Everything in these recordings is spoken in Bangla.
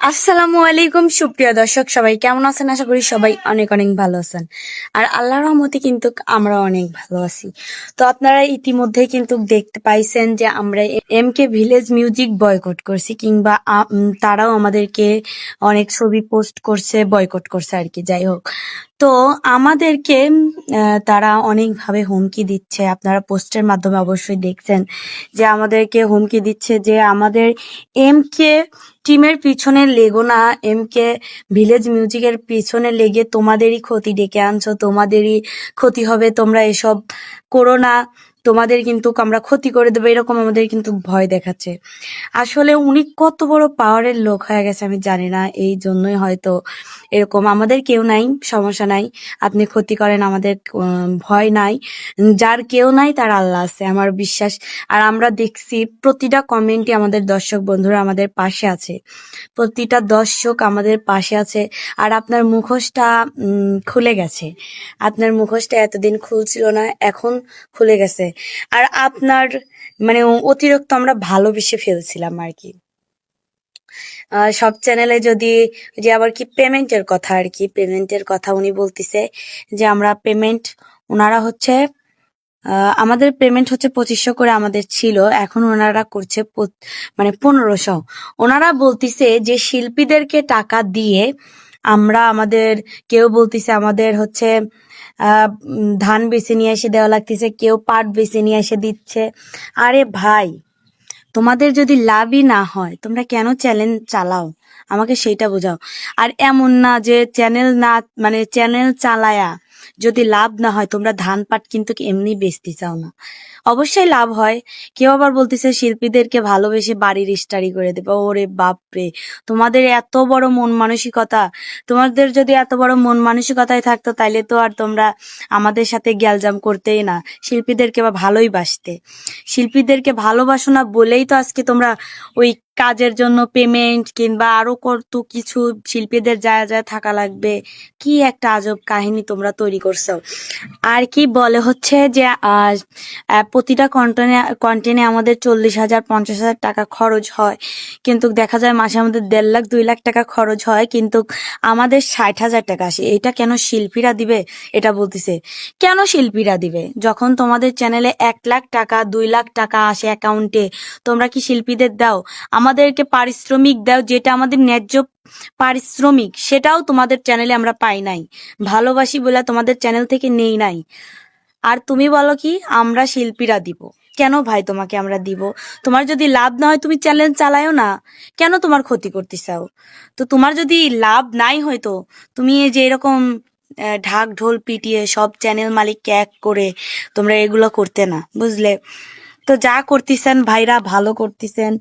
আসসালামু আলাইকুম, সুপ্রিয় দর্শক, সবাই কেমন আছেন? আশা করি সবাই অনেক অনেক ভালো আছেন। আর আল্লাহর রহমতে কিন্তু আমরা অনেক ভালো আছি। তো আপনারা ইতিমধ্যে কিন্তু দেখতে পাইছেন যে আমরা M K village music boycott করছি, কিংবা তারাও আমাদেরকে অনেক ছবি পোস্ট করছে বয়কট করছে আর কি, যাই হোক। তো আমাদেরকে তারা অনেকভাবে হুমকি দিচ্ছে। আপনারা পোস্টের মাধ্যমে অবশ্যই দেখছেন যে আমাদেরকে হুমকি দিচ্ছে যে আমাদের এম কে টিমের পিছনে লেগো না এম কে ভিলেজ মিউজিকের পিছনে লেগে তোমাদেরই ক্ষতি ডেকে আনছো, তোমাদেরই ক্ষতি হবে, তোমরা এসব করো না। তোমাদের কিন্তু আমরা ক্ষতি করে দেবো, এরকম আমাদের কিন্তু ভয় দেখাচ্ছে। আসলে উনি কত বড় পাওয়ারের লোক হয়ে গেছে আমি জানি না, এই জন্যই হয়তো এরকম আমাদের কেউ নাই, সমস্যা নাই। আপনি ক্ষতি করেন, আমাদের ভয় নাই। যার কেউ নাই তার আল্লাহ আছে, আমার বিশ্বাস। আর আমরা দেখছি প্রতিটা কমেন্টই আমাদের দর্শক বন্ধুরা আমাদের পাশে আছে। প্রতিটা দর্শক আমাদের পাশে আছে, আর আপনার মুখোশটা খুলে গেছে। আপনার মুখোশটা এতদিন খুলছিল না, এখন খুলে গেছে। আর আপনার মানে অতিরিক্ত আমরা ভালোবেসে ফেলছিলাম আর কি। সব চ্যানেলে যদি, যে আবার কি পেমেন্টের কথা আর কি পেমেন্টের কথা উনি বলতিছে যে আমরা পেমেন্ট ওনারা হচ্ছে আমাদের পেমেন্ট হচ্ছে পঁচিশশো করে আমাদের ছিল, এখন ওনারা করছে মানে পনেরোশো। ওনারা বলতিছে যে শিল্পীদেরকে টাকা দিয়ে আমরা আমাদের, কেউ বলতেছে আমাদের হচ্ছে ধান বেছে নিয়ে এসে দেওয়া লাগতেছে, কেউ পাট বেছে নিয়ে এসে দিচ্ছে। আরে ভাই, তোমাদের যদি লাভই না হয়, তোমরা কেন চ্যানেল চালাও? আমাকে সেইটা বোঝাও। আর এমন না যে চ্যানেল না মানে চ্যানেল চালায়া যদি লাভ না হয়, তোমরা ধান পাট কিন্তু এমনি বেচতে চাও না। অবশ্যই লাভ হয়। কেউ আবার বলতেছে, শিল্পীদেরকে ভালোবেসে বাড়ির স্টাডি করে দেবে। ওরে বাপরে! তোমাদের এত বড় মন মানসিকতা। তোমাদের যদি এত বড় মন মানসিকতায় থাকতো, তাইলে তো আর তোমরা আমাদের সাথে গ্যালজাম করতেই না। শিল্পীদেরকে বা ভালোই বাসতে। শিল্পীদেরকে ভালোবাসো না বলেই তো আজকে তোমরা ওই কাজের জন্য পেমেন্ট কিংবা আরও কত কিছু শিল্পীদের যায় যায় থাকা লাগবে। কি একটা আজব কাহিনী তোমরা তৈরি করছ। আর কি বলে হচ্ছে যে প্রতিটা কন্টেন্টে কন্টেন্টে আমাদের চল্লিশ হাজার, পঞ্চাশ হাজার টাকা খরচ হয়। কিন্তু দেখা যায় মাসে আমাদের দেড় লাখ, দুই লাখ টাকা খরচ হয়, কিন্তু আমাদের ষাট হাজার টাকা আসে। এটা কেন শিল্পীরা দিবে? এটা বলতেছে। কেন শিল্পীরা দিবে? যখন তোমাদের চ্যানেলে এক লাখ টাকা, দুই লাখ টাকা আসে অ্যাকাউন্টে তোমরা কি শিল্পীদের দাও? আমাদেরকে পারিশ্রমিক দাও, যেটা আমাদের ন্যায্য পারিশ্রমিক, সেটাও তোমাদের চ্যানেলে আমরা পাই নাই। ভালোবাসি বলে তোমাদের চ্যানেল থেকে নেই নাই। আর তুমি বলো কি, আমরা শিল্পীরা দিব। কেন ভাই তোমাকে আমরা দিব? তোমার যদি লাভ না হয়, তুমি চ্যানেল চালায়ও না। কেন তোমার ক্ষতি করতে চাও? তো তোমার যদি লাভ নাই হয়তো তুমি যে এরকম ঢাক ঢোল পিটিয়ে সব চ্যানেল মালিক এক করে তোমরা এগুলো করতে না, বুঝলে? তো যা করতেছেন, ভাইরা ভালো করতেছেন।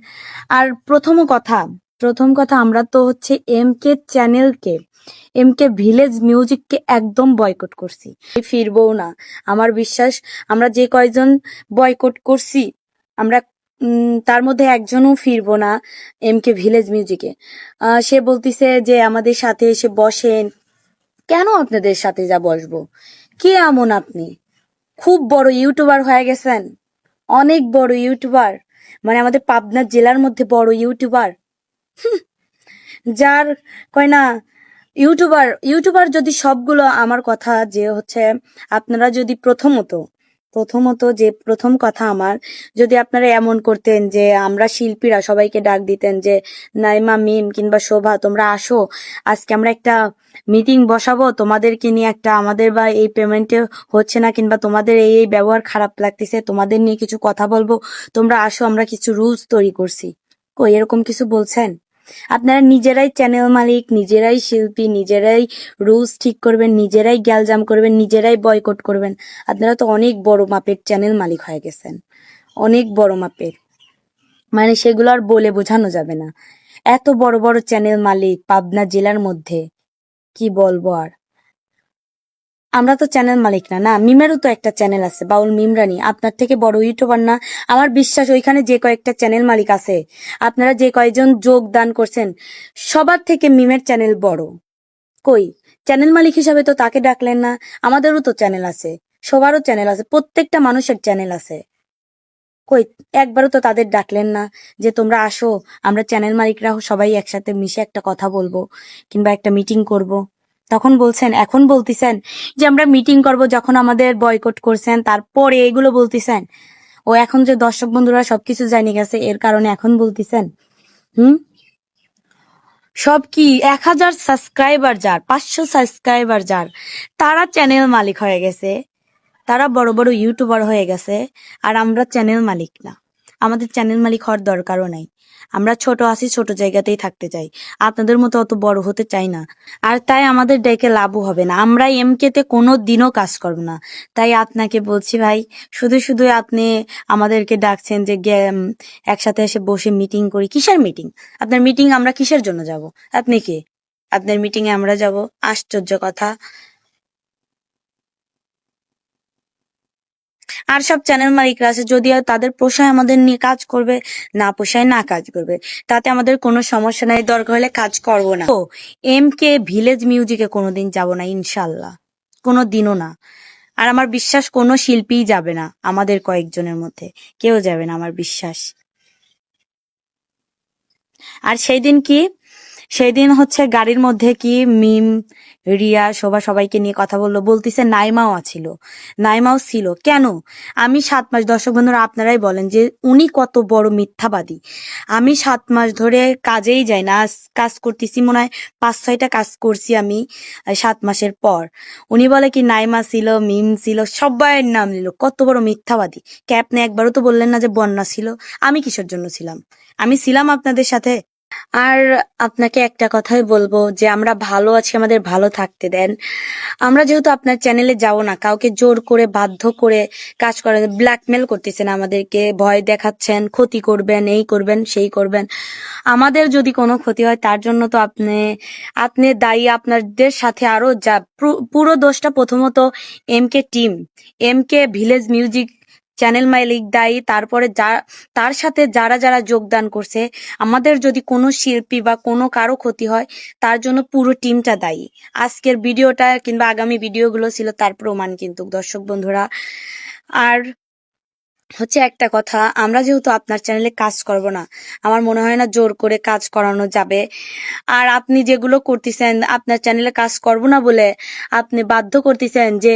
আর প্রথম কথা প্রথম কথা আমরা তো হচ্ছে এম কে চ্যানেলকে এম কে ভিলেজ মিউজিককে একদম বয়কট করছি। ফিরবো না। আমার বিশ্বাস, আমরা যে কয়জন বয়কট করছি, আমরা তার মধ্যে একজনও ফিরবো না এম কে ভিলেজ মিউজিকে সে বলতিছে যে আমাদের সাথে এসে বসেন। কেন আপনাদের সাথে যা বসবো? কি এমন আপনি? খুব বড় ইউটিউবার হয়ে গেছেন। অনেক বড় ইউটিউবার। মানে আমাদের পাবনা জেলার মধ্যে বড় ইউটিউবার। যার কয় না, ইউটিউবার ইউটিউবার যদি সবগুলো আমার কথা যে হচ্ছে, আপনারা যদি প্রথমত প্রথমত যে প্রথম কথা আমার, যদি আপনারা এমন করতেন যে আমরা শিল্পীরা সবাইকে ডাক দিতেন যে, নাইমা, মিম কিংবা শোভা, তোমরা আসো, আজকে আমরা একটা মিটিং বসাবো, তোমাদেরকে নিয়ে একটা আমাদের বা এই পেমেন্টে হচ্ছে না কিংবা তোমাদের এই এই ব্যবহার খারাপ লাগতেছে, তোমাদের নিয়ে কিছু কথা বলব, তোমরা আসো, আমরা কিছু রুলস তৈরি করছি। কই, এরকম কিছু বলছেন? আপনারা নিজেরাই চ্যানেল মালিক, নিজেরাই শিল্পী, নিজেরাই রুলস ঠিক করবেন, নিজেরাই গ্যালজাম করবেন, নিজেরাই বয়কট করবেন। আপনারা তো অনেক বড় মাপের চ্যানেল মালিক হয়ে গেছেন। অনেক বড় মাপের। মানে সেগুলো আর বলে বোঝানো যাবে না। এত বড় বড় চ্যানেল মালিক পাবনা জেলার মধ্যে, কি বলব আর? আমরা তো চ্যানেল মালিক না না? মিমেরও তো একটা চ্যানেল আছে, বাউল মিমরানি আপনার থেকে বড় ইউটিউবার না? আমার বিশ্বাস, ওইখানে যে কয়েকটা চ্যানেল মালিক আছে। আপনারা যে কয়েকজন যোগদান করছেন, সবার থেকে মিমের চ্যানেল বড়। কই? চ্যানেল মালিক হিসাবে তো তাকে ডাকলেন না, আমাদেরও তো চ্যানেল আছে। সবারও চ্যানেল আছে, প্রত্যেকটা মানুষের চ্যানেল আছে। কই? একবারও তো তাদের ডাকলেন না যে, তোমরা আসো, আমরা চ্যানেল মালিকরা সবাই একসাথে মিশে একটা কথা বলব কিংবা একটা মিটিং করব। তখন বলছেন, এখন বলতেছেন যে আমরা মিটিং করব যখন আমাদের বয়কট করছেন, তারপরে এগুলো বলতেছেন? ও এখন যে দর্শক বন্ধুরা সবকিছু জানিয়ে গেছে, এর কারণে এখন বলতেছেন। হুম? সব কি? এক হাজার সাবস্ক্রাইবার যার, পাঁচশো সাবস্ক্রাইবার যার, তারা চ্যানেল মালিক হয়ে গেছে। তারা বড় বড় ইউটিউবার হয়ে গেছে, আর আমরা চ্যানেল মালিক না। আমাদের চ্যানেল মালিক হওয়ার দরকারও নাই। আমরা ছোট আছি, ছোট জায়গাতেই থাকতে চাই। আপনাদের মতো অত বড় হতে চাই না। আর তাই আমাদের ডেকে লাভও হবে না। আমরা এমকে তে কোনো দিনও কাজ করব না। তাই আপনাকে বলছি ভাই, শুধু শুধু আপনি আমাদেরকে ডাকছেন যে একসাথে এসে বসে মিটিং করি। কিসের মিটিং? আপনার মিটিং আমরা কিসের জন্য যাব? আপনি কে? আপনার মিটিং এ আমরা যাব। আশ্চর্য কথা। আর সব চ্যানেল মালিকরা আছে, যদি তাদের পোষায় আমাদের নিয়ে কাজ করবে, না পোষায় না কাজ করবে, তাতে আমাদের কোনো সমস্যা নাই, দরকার হলে কাজ করব না। তো এম কে ভিলেজ মিউজিকে কোনোদিন যাব না, ইনশাল্লাহ। কোনো দিনও না। আর আমার বিশ্বাস, কোনো শিল্পীই যাবে না আমাদের কয়েকজনের মধ্যে। কেউ যাবে না, আমার বিশ্বাস। আর সেই দিন কি? সেই দিন হচ্ছে গাড়ির মধ্যে কি মিম রিয়া, শোভা সবাইকে নিয়ে কথা বলল। বলতিছে, নাইমাও আছিল। নাইমাও ছিল। কেন? আমি সাত মাস, দর্শক বন্ধুরা, আপনারাই বলেন যে উনি কত বড় মিথ্যাবাদী। আমি সাত মাস ধরে কাজেই যাই না কাজ করতেছি, মনে হয় পাঁচ, ছয়টা কাজ করছি আমি সাত মাসের পর। উনি বলে কি, নাইমা ছিল, মিম ছিল, সবাইয়ের নাম নিল। কত বড় মিথ্যাবাদী। কে আপনি একবারও তো বললেন না যে বন্যা ছিল। আমি কিসের জন্য ছিলাম? আমি ছিলাম আপনাদের সাথে? আর আপনাকে একটা কথাই বলব যে আমরা ভালো আছি, আমাদের ভালো থাকতে দেন। আমরা যেহেতু আপনার চ্যানেলে যাব না, কাউকে জোর করে, বাধ্য করে কাজ করে ব্ল্যাকমেল করতেছেন আমাদেরকে, ভয় দেখাচ্ছেন, ক্ষতি করবেন, এই করবেন, সেই করবেন। আমাদের যদি কোনো ক্ষতি হয়, তার জন্য তো আপনি আপনি দায়ী, আপনাদের সাথে আরও যা, পুরো- দোষটা প্রথমত M K team M K village music channel মালিক দায়ী, তারপরে যা, তার সাথে যারা যারা যোগদান করছে, আমাদের যদি কোনো শিল্পী বা কোনো কারও ক্ষতি হয়, তার জন্য পুরো টিমটা দায়ী। আজকের ভিডিওটা কিংবা আগামী ভিডিওগুলো ছিল তার প্রমাণ কিন্তু, দর্শক বন্ধুরা। আর হচ্ছে একটা কথা, আমরা যেহেতু আপনার চ্যানেলে কাজ করব না, আমার মনে হয় না জোর করে কাজ করানো যাবে। আর আপনি যেগুলো করতেছেন, আপনার চ্যানেলে কাজ করব না বলে আপনি বাধ্য করতেছেন যে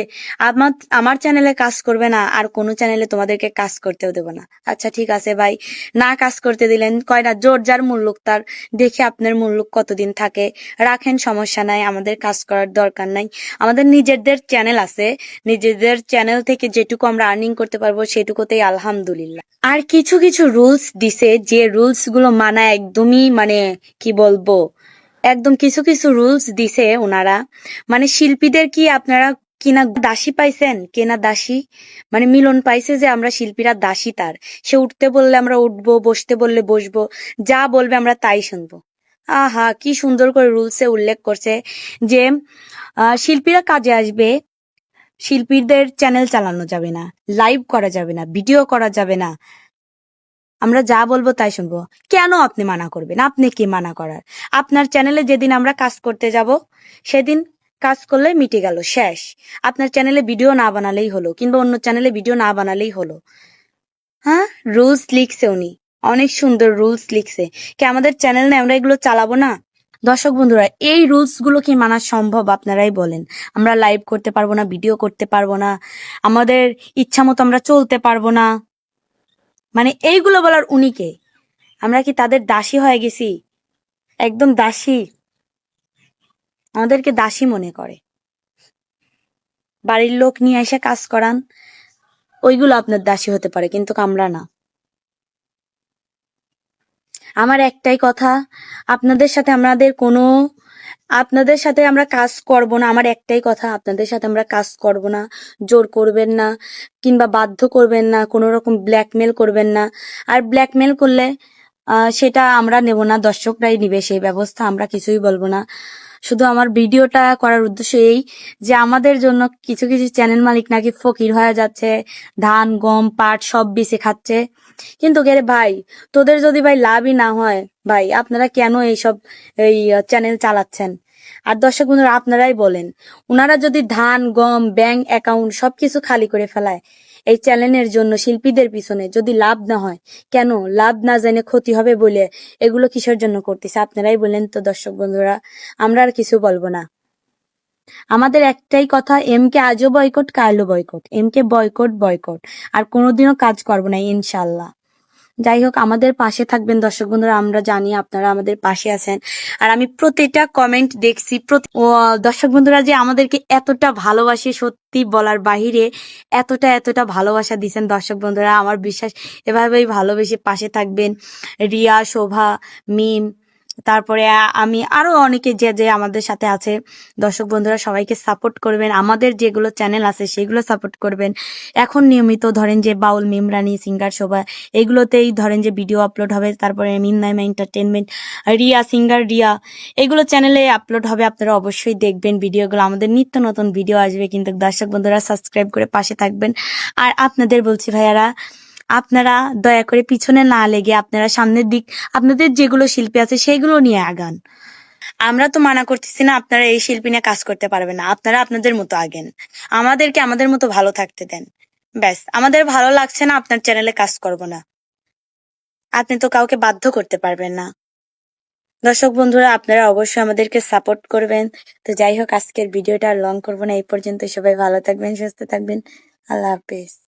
আমার আমার চ্যানেলে কাজ করবে না, আর কোনো চ্যানেলে তোমাদেরকে কাজ করতেও দেবো না। আচ্ছা ঠিক আছে ভাই। না কাজ করতে দিলেন, কয় না, জোর যার মূল্যক তার, দেখে আপনার মূল্যক কতদিন থাকে। রাখেন, সমস্যা নাই, আমাদের কাজ করার দরকার নাই। আমাদের নিজেদের চ্যানেল আছে, নিজেদের চ্যানেল থেকে যেটুকু আমরা আর্নিং করতে পারব, সেটুকুতেই আলহামদুলিল্লাহ। আর কিছু কিছু রুলস দিছে যে রুলসগুলো মানা একদমই মানে কি বলব, একদম কিছু কিছু রুলস দিছে ওনারা। মানে শিল্পীদের কি আপনারা কিনা দাসী পাইছেন, কেনা দাসী? মানে মিলন পাইছে যে আমরা শিল্পীরা দাসী তার। সে উঠতে বললে আমরা উঠবো, বসতে বললে বসবো, যা বলবে আমরা তাই শুনব। আহা, কি সুন্দর করে রুলসে উল্লেখ করছে যে শিল্পীরা কাজে আসবে শিল্পীদের চ্যানেল চালানো যাবে না লাইভ করা যাবে না ভিডিও করা যাবে না। আমরা যা বলব তাই শুনব। কেন আপনি মানা করবেন? আপনি কি মানা করার? আপনার চ্যানেলে যেদিন আমরা কাজ করতে যাব, সেদিন কাজ করলে মিটে গেল, শেষ। আপনার চ্যানেলে ভিডিও না বানালেই হলো, কিংবা অন্য চ্যানেলে ভিডিও না বানালেই হলো। হ্যাঁ? রুলস লিখছে উনি। অনেক সুন্দর রুলস লিখছে। কি আমাদের চ্যানেল নেই আমরা এগুলো চালাবো না? দর্শক বন্ধুরা, এই রুলসগুলো কি মানা সম্ভব আপনারাই বলেন। আমরা লাইভ করতে পারব না ভিডিও করতে পারব না, আমাদের ইচ্ছা মতো আমরা চলতে পারব না। মানে এইগুলো বলার উনিকে আমরা কি তাদের দাসী হয়ে গেছি? একদম দাসী। আমাদেরকে দাসী মনে করে। বাড়ির লোক নিয়ে এসে কাজ করান, ওইগুলো আপনার দাসী হতে পারে, কিন্তু আমরা না। আমার একটাই কথা, আপনাদের সাথে আমাদের কোনো, আপনাদের সাথে আমরা কাজ করব না, আমার একটাই কথা, আপনাদের সাথে আমরা কাজ করব না, জোর করবেন না, কিংবা বাধ্য করবেন না, কোনো রকম ব্ল্যাকমেল করবেন না। আর ব্ল্যাকমেল করলে সেটা আমরা নেব না, দর্শকরাই নিবে সেই ব্যবস্থা, আমরা কিছুই বলব না। শুধু আমার ভিডিওটা করার উদ্দেশ্য এই যে আমাদের জন্য কিছু কিছু চ্যানেল মালিক নাকি ফকির হয়ে যাচ্ছে, ধান, গম, পাট সব বেছে খাচ্ছে। কিন্তু গেরে ভাই, তোদের যদি ভাই লাভই না হয়, ভাই আপনারা কেন এইসব এই চ্যানেল চালাচ্ছেন? আর দর্শক বন্ধুরা, আপনারাই বলেন ওনারা যদি ধান, গম ব্যাংক অ্যাকাউন্ট সবকিছু খালি করে ফেলায় এই চ্যানেলের জন্য শিল্পীদের পিছনে যদি লাভ না হয়, কেন লাভ না জেনে ক্ষতি হবে বলে এগুলো কিসের জন্য করতেছে? আপনারাই বলেন তো দর্শক বন্ধুরা, আমরা আর কিছু বলব না। আমাদের একটাই কথা এম কে আজও boycott কালও boycott M K boycott boycott আর কোনোদিনও কাজ করব না, ইনশাল্লাহ। যাই হোক আমাদের পাশে থাকবেন দর্শক বন্ধুরা, আমরা জানি আপনারা আমাদের পাশে আছেন। আর আমি প্রতিটা কমেন্ট দেখছি দর্শক বন্ধুরা, যে আমাদেরকে এতটা ভালোবাসে সত্যি বলার বাহিরে, এতটা এতটা ভালোবাসা দিচ্ছেন দর্শক বন্ধুরা। আমার বিশ্বাস, এভাবেই ভালোবেসে পাশে থাকবেন। রিয়া, শোভা, মিম তারপরে আমি আরও অনেকে যে যে আমাদের সাথে আছে, দর্শক বন্ধুরা সবাইকে সাপোর্ট করবেন, আমাদের যেগুলো চ্যানেল আছে সেগুলো সাপোর্ট করবেন। এখন নিয়মিত ধরেন যে বাউল, মিমরানি, সিঙ্গার শোভা, এগুলোতেই ধরেন যে ভিডিও আপলোড হবে। তারপরে মিম নাইমা এন্টারটেনমেন্ট রিয়া, সিঙ্গার রিয়া, এগুলো চ্যানেলে আপলোড হবে। আপনারা অবশ্যই দেখবেন ভিডিওগুলো আমাদের নিত্য নতুন ভিডিও আসবে, কিন্তু দর্শক বন্ধুরা সাবস্ক্রাইব করে পাশে থাকবেন। আর আপনাদের বলছি ভাইয়ারা আপনারা দয়া করে পিছনে না লেগে আপনারা সামনের দিক, আপনাদের যেগুলো শিল্পী আছে সেগুলো নিয়ে আগান। আমরা তো মানা করতেছি না আপনারা এই শিল্পী নিয়ে কাজ করতে পারবেন না, আপনারা আপনাদের মতো আগেন। আমাদেরকে আমাদের মতো ভালো থাকতে দেন। ব্যাস, আমাদের ভালো লাগছে না, আপনার চ্যানেলে কাজ করব না। আপনি তো কাউকে বাধ্য করতে পারবেন না। দর্শক বন্ধুরা, আপনারা অবশ্যই আমাদেরকে সাপোর্ট করবেন। তো যাই হোক, আজকের ভিডিওটা লং করব না, এই পর্যন্ত সবাই ভালো থাকবেন, সুস্থ থাকবেন। আল্লাহ হাফেজ।